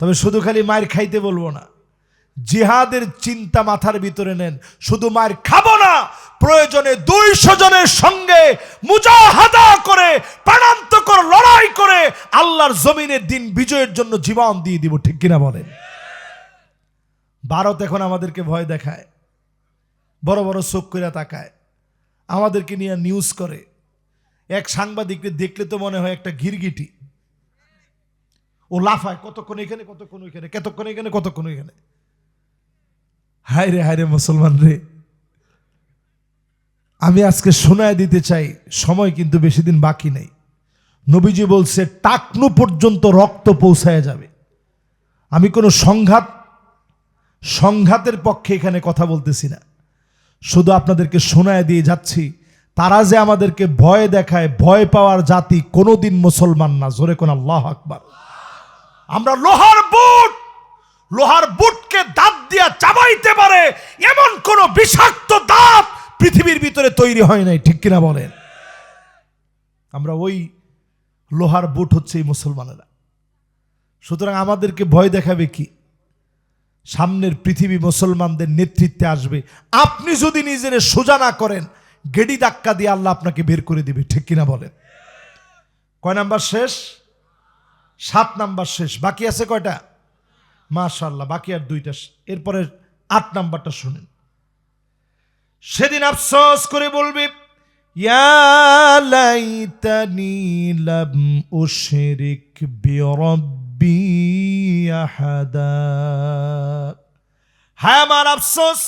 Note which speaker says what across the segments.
Speaker 1: তবে শুধু খালি মায়ের খাইতে বলব না। জিহাদের চিন্তা মাথার ভিতরে নেন। শুধু মায়ের খাব না, প্রয়োজনে দুইশো জনের সঙ্গে মুজাহাদা করে, প্রাণান্তকর লড়াই করে আল্লাহর জমিনের দিন বিজয়ের জন্য জীবন দিয়ে দিব, ঠিক কিনা বলেন? ভারত এখন আমাদেরকে ভয় দেখায়, বড় বড় চোখ করে তাকায়, আমাদেরকে নিয়ে নিউজ করে। এক সাংবাদিককে দেখলে তো মনে হয় একটা গিরগিটি ও লাফায় কতক্ষণ এখানে, কতক্ষণ ওইখানে, কতক্ষণ এখানে, কতক্ষণ ওইখানে। হায় রে হায় রে মুসলমান রে। আমি আজকে শোনায় দিতে চাই, সময় কিন্তু বেশি দিন বাকি নেই। নবীজি বলছে, টাকনু পর্যন্ত রক্ত পৌঁছায় যাবে। আমি কোনো সংঘাত, সংঘাতের পক্ষে এখানে কথা বলতেছি না। শুধু আপনাদেরকে শোনায় দিয়ে যাচ্ছি, তারা যে আমাদেরকে ভয় দেখায়, ভয় পাওয়ার জাতি কোনোদিন মুসলমান না। জোরে কোন আল্লাহ আকবার। আমরা লোহার বুট, লোহার বুটকে দাঁত দিয়া চাবাইতে পারে, এমন কোন বিষাক্ত দাঁত পৃথিবীর ভিতরে তৈরি হয় নাই, ঠিক কিনা বলেন? আমরা ওই লোহার বুট হচ্ছে এই মুসলমানেরা। সুতরাং আমাদেরকে ভয় দেখাবে কি? সামনের পৃথিবী মুসলমানদের নেতৃত্বে আসবে। আপনি যদি নিজের সোজা না করেন, গেডি ধাক্কা দিয়ে আল্লাহ আপনাকে বের করে দিবে, ঠিক কিনা বলেন? কয় নাম্বার শেষ? সাত নাম্বার শেষ। বাকি আছে কয়টা? মাশাল্লাহ বাকি আর দুইটা এরপরে আট নাম্বারটা শুনেন। সেদিন আফসোস করে বলবে হ্যাঁ আমার আফসোস,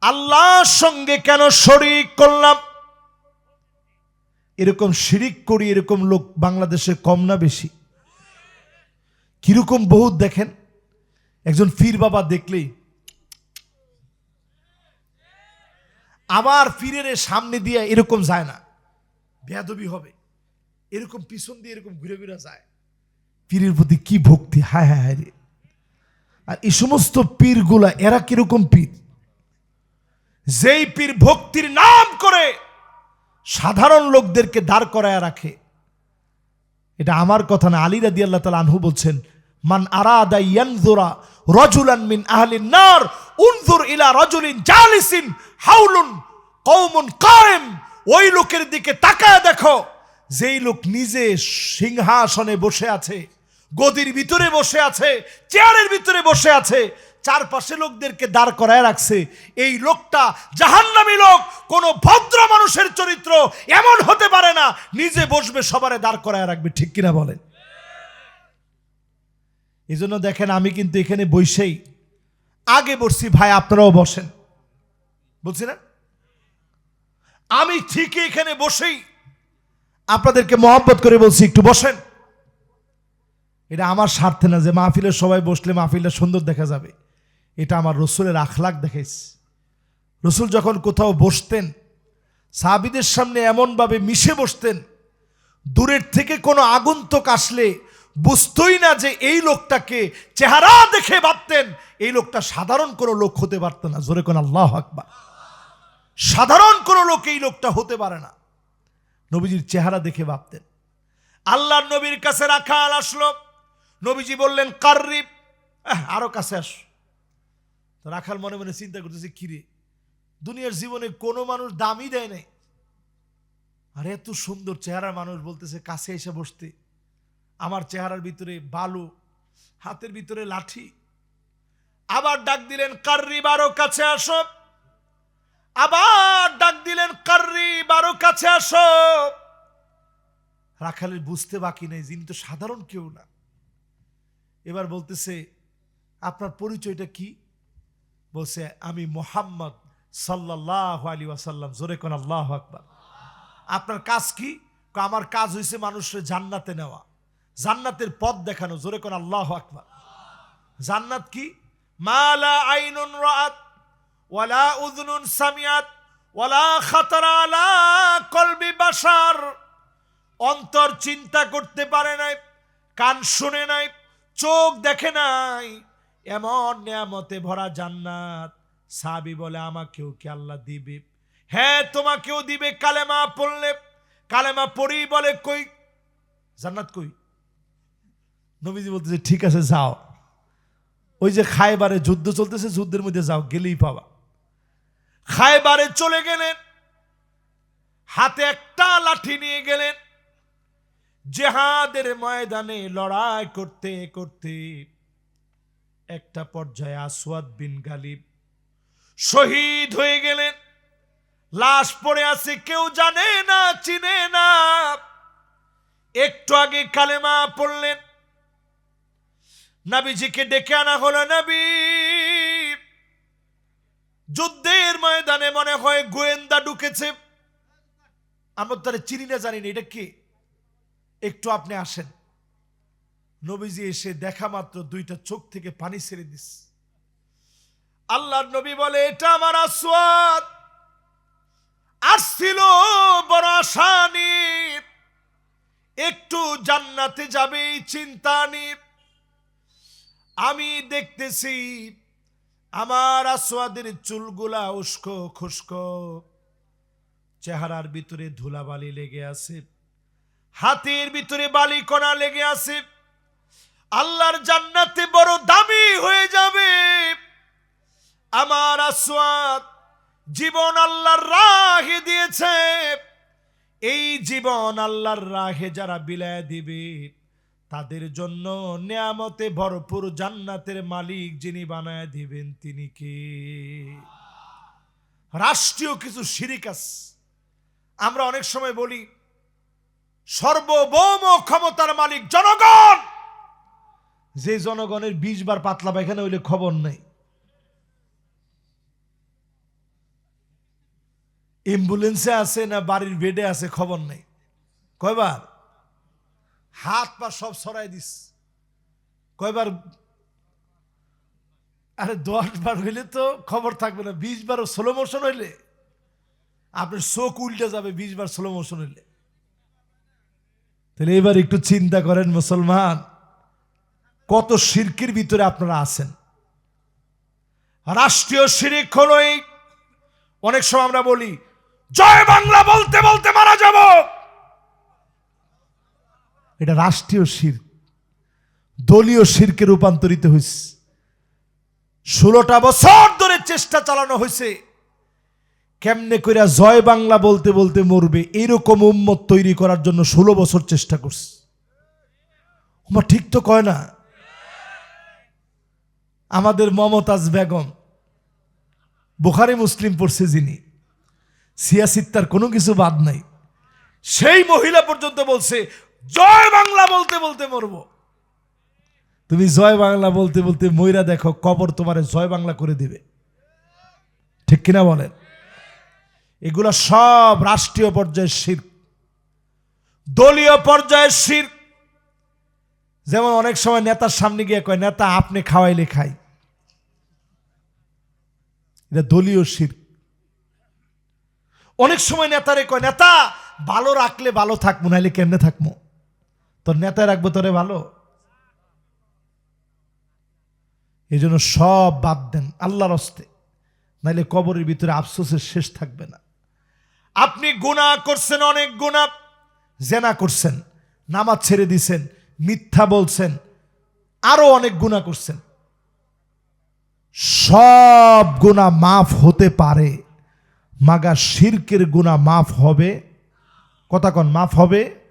Speaker 1: আল্লাহর সঙ্গে কেন শরিক করলাম? এরকম শিরিক করি, এরকম লোক বাংলাদেশে কম না বেশি। কীরকম বহুত দেখেন, একজন ফির বাবা দেখলেই। আবার ফিরের সামনে দিয়ে এরকম যায় না। বেয়াদবি হবে। এরকম পিছন দিয়ে এরকম ঘুরে ঘুরে যায়। পীরের প্রতি কি ভক্তি, হায় হায় হায় রে। আর এই সমস্ত পীরগুলা, এরা কীরকম পীর? যেই পীর ভক্তির নাম করে সাধারণ লোকদেরকে দাঁড় করায় রাখে। এটা আমার কথা না, আলী রাদি আল্লাহ তালা আনহু বলছেন মান আরাদা ইয়ানজুরা রজুলান মিন আহলিন নার উনজুর ইলা রজুলিন জালিসিন হাউলুন কওমুন কায়েম। ওই লোকের দিকে তাকায় দেখো, যেই লোক নিজে সিংহাসনে বসে আছে, গদির ভিতরে বসে আছে, চেয়ারের ভিতরে বসে আছে, চারপাশে লোকদেরকে দাঁড় করায় রাখছে। এই লোকটা জাহান্নামী লোক, কোন ভদ্র মানুষের চরিত্র এমন হতে পারে না, নিজে বসবে সবারে দাঁড় করায় রাখবে, ঠিক কিনা বলেন? এই জন্য দেখেন আমি কিন্তু এখানে বসেই আগে বসছি, ভাই, আপনারাও বসেন। বলছি না আমি ঠিকই এখানে বসেই আপনাদেরকে মহব্বত করে বলছি, একটু বসেন। এটা আমার স্বার্থে না যে মাহফিলের সবাই বসলে মাহফিলটা সুন্দর দেখা যাবে। এটা আমার রসুলের আখলাখ দেখাইছে। রসুল যখন কোথাও বসতেন, সাহাবিদের সামনে এমনভাবে মিশে বসতেন, দূরের থেকে কোনো আগন্তুক আসলে বুঝতই না যে এই লোকটাকে চেহারা দেখে ভাবতেন। এই লোকটা সাধারণ কোনো লোক হতে পারত না। জোরে কোন আল্লাহ আকবার। সাধারণ কোনো লোক এই লোকটা হতে পারে না। নবীজির চেহারা দেখে ভাবতেন। আল্লাহ নবীর কাছে রাখাল আসলো। নবীজি বললেন কার্রিব। আহ, আরও কাছে আস। রাখাল মনে মনে চিন্তা করতেছে কিরে দুনিয়ার জীবনে কোনো মানুষ দামই দেয় নাই। আর এত সুন্দর চেহারার মানুষ বলতেছে কাছে এসে বসতে। আমার চেহারার ভিতরে বালু, হাতের ভিতরে লাঠি। আবার ডাক দিলেন, কার্রি বারো, কাছে আসো। আবার ডাক দিলেন, কার্রি বারো, কাছে আসো। রাখালের বুঝতে বাকি নেই, যিনি তো সাধারণ কেউ না। এবার বলতেছে, আপনার পরিচয়টা কি? বলছে, আমি মোহাম্মদ সাল্লাহ আলী ওয়াসাল্লাম। জোরে কোন আল্লাহ আকবার। আপনার কাজ কি? আমার কাজ হয়েছে মানুষের জান্নাতে নেওয়া। জান্নাতের পথ দেখানো, জোরে কোন আল্লাহ আকবার। জান্নাত কি? মালা আইনুন রাত ওয়ালা উযনুন সামিয়াত ওয়ালা খাতারা আলা কলবি বাশার। অন্তর চিন্তা করতে পারে নাই, কান শুনে নাই, চোখ দেখে নাই, এমন নিয়ামতে ভরা জান্নাত। সাবি বলে, আমাকেও কি আল্লাহ দিবে? হ্যাঁ তোমাকেও দিবে। কালেমা পড়লে, কালেমা পড়ি বলে কই? জান্নাত কই? নবীজি বলতেছে, ঠিক আছে, যাও। ওই যে খায়বারে যুদ্ধ চলতেছে, যুদ্ধের মধ্যে যাও, গেলেই পাবা। খায়বারে চলে গেলেন, হাতে একটা লাঠি নিয়ে গেলেন, জেহাদের ময়দানে লড়াই করতে করতে একটা পর্যায়ে আসওয়াদ বিন গালিব শহীদ হয়ে গেলেন। লাশ পড়ে আছে, কেউ জানে না, চিনে না। একটু আগে কালেমা পড়লেন নাবিজিকে ডেকে আনা হলো নবী। যুদ্ধের ময়দানে মনে হয় গোয়েন্দা ঢুকেছে। আমরা তারা চিনি না, জানি না, এটা কি? একটু আপনি আসেন। নবীজি এসে দেখা মাত্র দুইটা চোখ থেকে পানি ছেড়ে দিস। আল্লাহর নবী বলে, এটা আমার আসওয়াদ। আসছিল বড় আশা একটু জান্নাতে যাবে, চিন্তা নিয়ে আমি দেখতেছি আমার আসওয়াদের চুলগুলা উস্কো খুস্কো। চেহারার ভিতরে ধুলাবালি লেগে আছে, হাতের ভিতরে বালি কণা লেগে আছে। আল্লাহর জান্নাতে বড় দামি হয়ে যাবে। আমার আসওয়াদ জীবন আল্লাহর রাহে দিয়েছে। এই জীবন আল্লাহর রাহে যারা বিলায় দিবে তাদের জন্য নিয়ামতে ভরপুর জান্নাতের মালিক যিনি বানায় দিবেন তিনি কে? রাষ্ট্রীয় কিছু আছে। আমরা অনেক সময় বলি, সর্বভৌম ক্ষমতার মালিক জনগণ! যে জনগণের বিশ বার পাতলা পায়খানা হইলে খবর নেই। অ্যাম্বুলেন্সে আছে না বাড়ির বেডে আছে খবর নেই। কয়বার? হাত পা সব সরাই দিস। কয়বার? আরে দশ বার হইলে তো খবর থাকবে না, বিশ বার স্লো মোশন হইলে। আপনার চোখ উল্টে যাবে বিশ বার স্লো মোশন হইলে। তাহলে এবার একটু চিন্তা করেন মুসলমান, কত শিরকির ভিতরে আপনারা আছেন। রাষ্ট্রীয় শিরিক হলো অনেক সময় আমরা বলি, জয় বাংলা বলতে বলতে মারা যাব। এটা রাষ্ট্রীয় শির। দলীয় শিরকে রূপান্তরিত হয়েছে ষোলোটা বছর ধরে চেষ্টা চালানো হয়েছে কেমনে কইরা জয় বাংলা বলতে বলতে মরবে, এইরকম উম্মত তৈরি করার জন্য ষোলো বছর চেষ্টা করছে। আমার ঠিক তো কয় না? আমাদের মমতাজ বেগম, বুখারি মুসলিম পড়ছে যিনি সিয়াসিত্তার কোনো কিছু বাদ নাই। সেই মহিলা পর্যন্ত বলছে জয় বাংলা বলতে বলতে মরব। তুমি জয় বাংলা বলতে বলতে ময়রা দেখো, কবর তোমারে জয় বাংলা করে দিবে। ঠিক কিনা বলেন? এগুলো সব রাষ্ট্রীয় পর্যায়ের শির। দলীয় পর্যায়ের শির। যেমন অনেক সময় নেতার সামনে গিয়ে কয়, নেতা, আপনি খাওয়াইলে খাই। এটা দলীয় শির। অনেক সময় নেতারে কয়, নেতা, ভালো রাখলে ভালো থাকব নাইলে কেমনে থাকব তোর নেতায় রাখব তোরে ভালো? এই জন্য সব বাদ দেন, আল্লাহর হস্তে। নাইলে কবরের ভিতরে আফসোসের শেষ থাকবে না। আপনি গুণা করছেন, অনেক গুণা জেনা করছেন, নামাজ ছেড়ে দিছেন, মিথ্যা বলছেন, আরও অনেক গুণা করছেন। সব গুণা মাফ হতে পারে মাগা শিরকের গুণা মাফ হবে। কথা কন, মাফ হবে?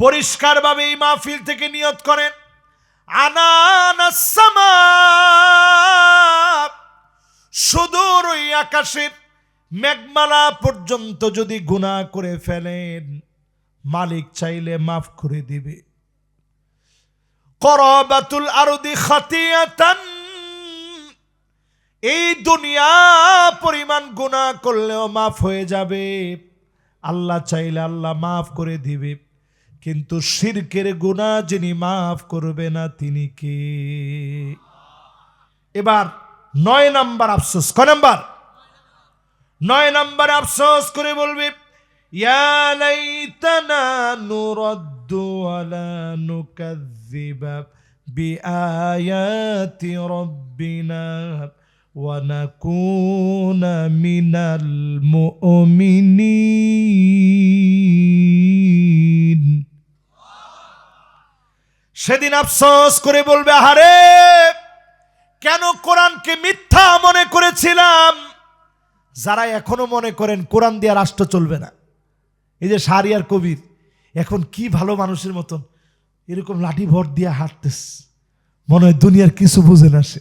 Speaker 1: পরিষ্কারভাবে এই মাহফিল থেকে নিয়ত করেন। আনানাসমা সুদূর ওই আকাশের মেঘমালা পর্যন্ত যদি গুণা করে ফেলেন, মালিক চাইলে মাফ করে দিবে। করবাতুল আরদি খাতিয়াতান। এই দুনিয়া পরিমাণ গুণা করলেও মাফ হয়ে যাবে। আল্লাহ চাইলে আল্লাহ মাফ করে দিবে। কিন্তু শিরকের গুণা যিনি মাফ করবে না, তিনি কে? এবার নয় নাম্বার আফসোস, ক নাম্বার? নয় নাম্বার আফসোস করে বলবি মিনাল মুমিনিন। সেদিন আফসোস করে বলবে, আহারে, কেন কোরআনকে মিথ্যা মনে করেছিলাম? যারা এখনও মনে করেন, কোরআন দিয়ে রাষ্ট্র চলবে না। এই যে সারিয়ার কবির, এখন কি ভালো মানুষের মতন, এরকম লাঠি ভর দিয়ে হাঁটতেস। মনে হয় দুনিয়ার কিছু বুঝে না সে।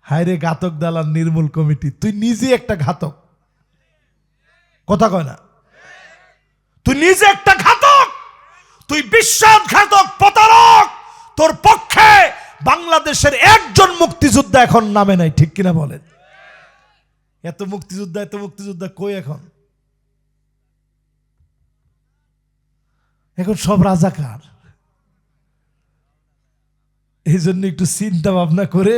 Speaker 1: হায় রে ঘাতক দালাল, নির্মূল কমিটি, তুই নিজে একটা ঘাতক। কথা কয় না? তুই নিজে একটা তুই বিশ্বাসঘাতক প্রতারক! তোর পক্ষে বাংলাদেশের একজন মুক্তিযোদ্ধা এখন নামে নাই, ঠিক কিনা বলেন? এত মুক্তিযোদ্ধা এত মুক্তিযোদ্ধা কই এখন? এখন সব রাজাকার। এই জন্য একটু চিন্তা ভাবনা করে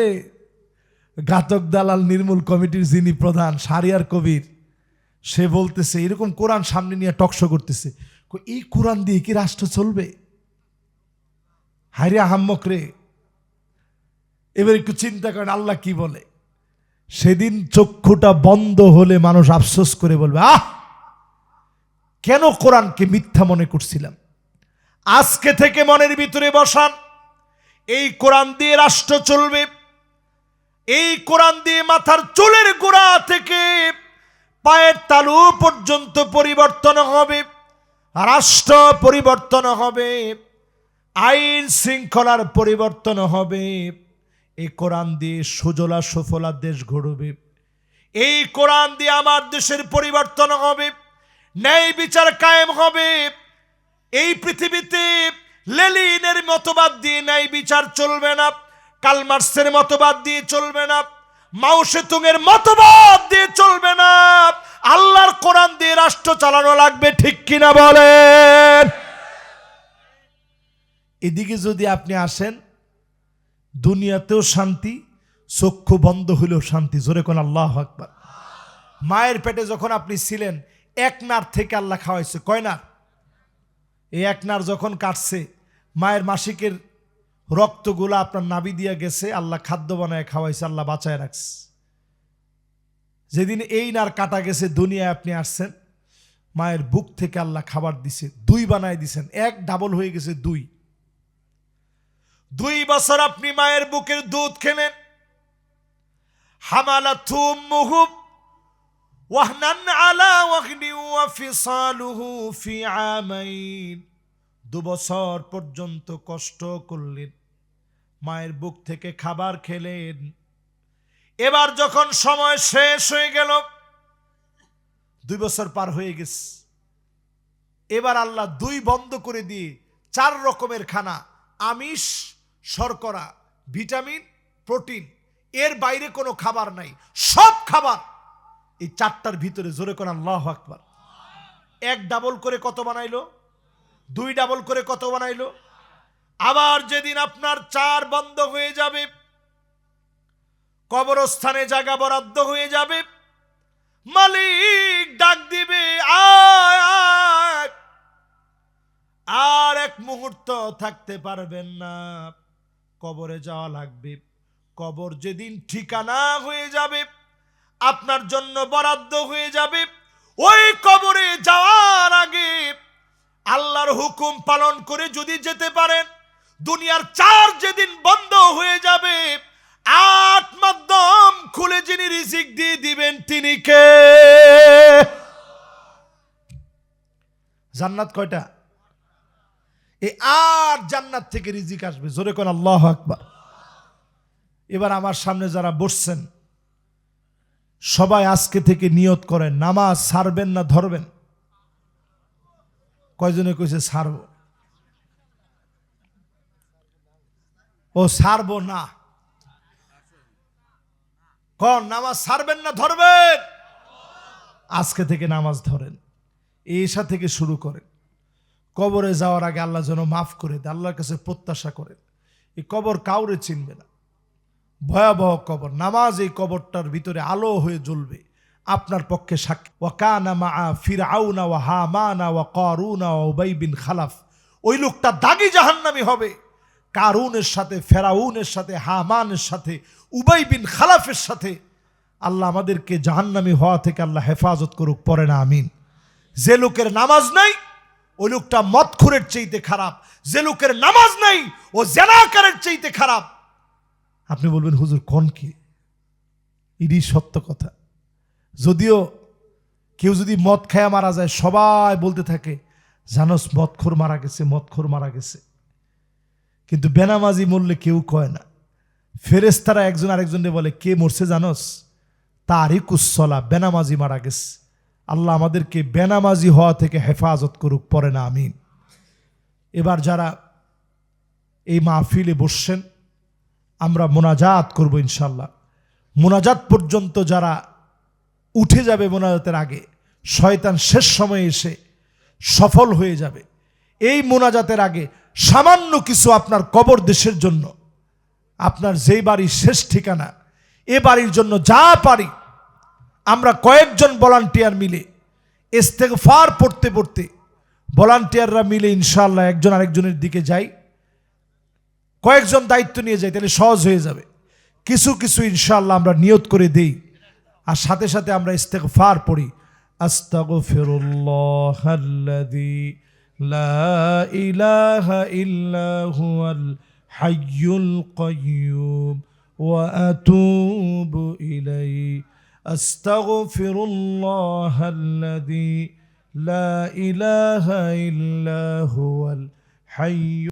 Speaker 1: ঘাতক দালাল নির্মূল কমিটির যিনি প্রধান, সারিয়ার কবির, সে বলতেছে, এরকম কোরআন সামনে নিয়ে টকশো করতেছে। এই কোরআন দিয়ে কি রাষ্ট্র চলবে? হাইরে আহাম্মক রে। এবার একটু চিন্তা করেন, আল্লাহ কি বলে? সেদিন চক্ষুটা বন্ধ হলে মানুষ আফসোস করে বলবে, আহ! কেন কোরআনকে মিথ্যা মনে করছিলাম? আজকে থেকে মনের ভিতরে বসান, এই কোরআন দিয়ে রাষ্ট্র চলবে। এই কোরআন দিয়ে মাথার চুলের গোড়া থেকে পায়ের তালু পর্যন্ত পরিবর্তন হবে। রাষ্ট্র পরিবর্তন হবে, আইন শৃঙ্খলার পরিবর্তন হবে, এই কোরআন দিয়ে সুজলা সুফলা দেশ ঘুরবে। এই কোরআন দিয়ে আমার দেশের পরিবর্তন হবে, ন্যায় বিচার কায়েম হবে। এই পৃথিবীতে লেলিনের মতবাদ দিয়ে ন্যায় বিচার চলবে না, কালমার্সের মতবাদ দিয়ে চলবে না, মাও সেতুংয়ের মতবাদ দিয়ে চালানো লাগবে, ঠিক কিনা বলেন? এদিকে যদি আপনি আসেন, দুনিয়াতেও শান্তি, চক্ষু বন্ধ হইলেও শান্তি। জোরে কোন আল্লাহ আকবার। মায়ের পেটে যখন আপনি ছিলেন, এক নার থেকে আল্লাহ খাওয়াইছে। কয় না এই এক নার যখন কাটছে, মায়ের মাসিকের রক্তগুলা আপনার নাবি দিয়া গেছে, আল্লাহ খাদ্য বানায় খাওয়াইছে, আল্লাহ বাঁচায় রাখছে। যেদিন এই নার কাটা গেছে, দুনিয়ায় আপনি আসছেন মায়ের বুক থেকে আল্লাহ খাবার দিছে, দুই বানায় দিছেন, এক ডাবল হয়ে গেছে দুই। দুই বছর আপনি মায়ের বুকের দুধ খেলেন। হামালা থুম মুহুব ওয়াহনান আলা ওয়াহনি ওয়াফিসালুহু ফি আমাইন। দু বছর পর্যন্ত কষ্ট করলেন, মায়ের বুক থেকে খাবার খেলেন। এবার যখন সময় শেষ হয়ে গেল দুই বছর পার হয়ে গেছে। এবার আল্লাহ দুই বন্ধ করে দিয়ে চার রকমের খানা, আমিষ, শর্করা, ভিটামিন, প্রোটিন, এর বাইরে কোনো খাবার নাই। সব খাবার এই চারটার ভিতরে জোরে কোন আল্লাহ আকবার। এক ডাবল করে কত বানাইলো? দুই ডাবল করে কত বানাইলো? আবার যেদিন আপনার চার বন্ধ হয়ে যাবে, কবরস্থানে জায়গা বরাদ্দ হয়ে যাবে মালিক ডাক দিবে আর এক মুহূর্ত থাকতে পারবেন না। কবরে যাওয়া লাগবে। কবর যেদিন ঠিকানা হয়ে যাবে, আপনার জন্য বরাদ্দ হয়ে যাবে, ওই কবরে যাওয়ার আগে আল্লাহর হুকুম পালন করে যদি যেতে পারেন, দুনিয়ার চার যেদিন বন্ধ হয়ে যাবে আট মাধ্যম খুলে যিনি রিজিক দিয়ে দিবেন, তিনি কে? জান্নাত কয়টা? এই আর জান্নাত থেকে রিজিক আসবে। জোরে কোন আল্লাহ আকবার। এবার আমার সামনে যারা বসছেন, সবাই আজকে থেকে নিয়ত করেন, নামাজ সারবেন না ধরবেন? কয়জনে কইছে ছাড়ব ও ছাড়বো না। কন, নামাজ ছাড়বেন না, ধরবেন? আজকে থেকে নামাজ ধরেন। ঈশা থেকে শুরু করেন। কবরে যাওয়ার আগে আল্লাহ যেন মাফ করে দেয় আল্লাহর কাছে প্রত্যাশা করেন। এই কবর কাউরে চিনবে না। ভয়াবহ কবর। নামাজ এই কবরটার ভিতরে আলো হয়ে জ্বলবে। আপনার পক্ষে সাক্ষী। ওয়াকানা মা ফিরআউনা ওয়া হামানা ওয়া কারুনা ওয়া উবাই বিন খালাফ। ওই লোকটা দাগি জাহান্নামি হবে। কারুনের সাথে, ফেরাউনের সাথে, হামানের সাথে উবাই বিন খালাফের সাথে আল্লাহ আমাদেরকে জাহান্নামি হওয়া থেকে আল্লাহ হেফাজত করুক পরে না, আমিন। যে লোকের নামাজ নাই, ওই লোকটা মদখুরের চাইতে খারাপ। যে লোকের নামাজ নাই, ও জেনাকারের চাইতে খারাপ। আপনি বলবেন, হুজুর, কোন কি? এটি সত্য কথা। যদিও কেউ যদি মদ খায়া মারা যায়, সবাই বলতে থাকে, জানোস, মদখোর মারা গেছে, মদখোর মারা গেছে। কিন্তু বেনামাজি মরলে কেউ কয় না। ফেরেস্তারা একজন আরেকজনে বলে, কে মরছে জানোস? তারই কুসলা বেনামাজি মারা গেছে। আল্লাহ আমাদেরকে বেনামাজি হওয়া থেকে হেফাজত করুক পরে না, আমিন। এবার যারা এই মাহফিলে বসছেন, আমরা মোনাজাত করব ইনশাল্লাহ মোনাজাত পর্যন্ত যারা উঠে যাবে মোনাজাতের আগে, শয়তান শেষ সময়ে এসে সফল হয়ে যাবে। এই মোনাজাতের আগে সামান্য কিছু আপনার কবর দেশের জন্য আপনার যেই বাড়ির শেষ ঠিকানা, এ বাড়ির জন্য যা পারি, আমরা কয়েকজন ভলান্টিয়ার মিলে ফার পড়তে পড়তে ভলান্টিয়াররা মিলে ইনশাল্লাহ একজন আরেকজনের দিকে যাই, কয়েকজন দায়িত্ব নিয়ে যাই, তাহলে সহজ হয়ে যাবে। কিছু কিছু ইনশাল্লাহ আমরা নিয়ত করে দেই, আর সাথে সাথে আমরা ইস্তেগফার পড়ি। আস্তাগফিরুল্লাহ লা ইলাহা হাইয়ুল কাইয়্যুম ওয়া আতুবু ইলাইহি আস্তাগফিরুল্লাহ আল্লাযী লা ইলাহা ইল্লা হুয়াল হাইয়্যুল